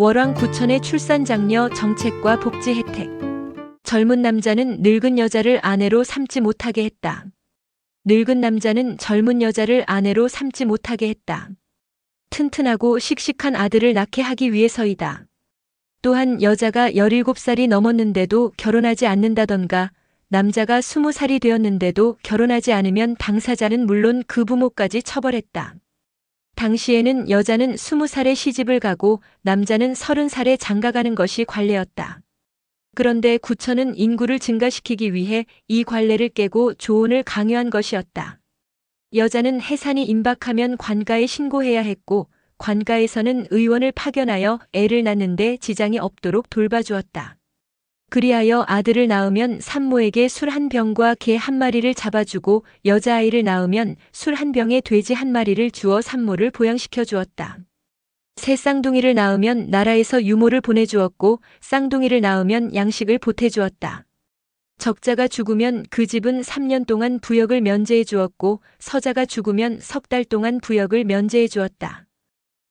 월왕 구천의 출산 장려 정책과 복지 혜택. 젊은 남자는 늙은 여자를 아내로 삼지 못하게 했다. 늙은 남자는 젊은 여자를 아내로 삼지 못하게 했다. 튼튼하고 씩씩한 아들을 낳게 하기 위해서이다. 또한 여자가 17살이 넘었는데도 결혼하지 않는다던가 남자가 20살이 되었는데도 결혼하지 않으면 당사자는 물론 그 부모까지 처벌했다. 당시에는 여자는 20살에 시집을 가고 남자는 30살에 장가가는 것이 관례였다. 그런데 구천은 인구를 증가시키기 위해 이 관례를 깨고 조언을 강요한 것이었다. 여자는 해산이 임박하면 관가에 신고해야 했고 관가에서는 의원을 파견하여 애를 낳는데 지장이 없도록 돌봐주었다. 그리하여 아들을 낳으면 산모에게 술 한 병과 개 한 마리를 잡아주고 여자아이를 낳으면 술 한 병에 돼지 한 마리를 주어 산모를 보양시켜 주었다. 새 쌍둥이를 낳으면 나라에서 유모를 보내주었고 쌍둥이를 낳으면 양식을 보태주었다. 적자가 죽으면 그 집은 3년 동안 부역을 면제해 주었고 서자가 죽으면 석 달 동안 부역을 면제해 주었다.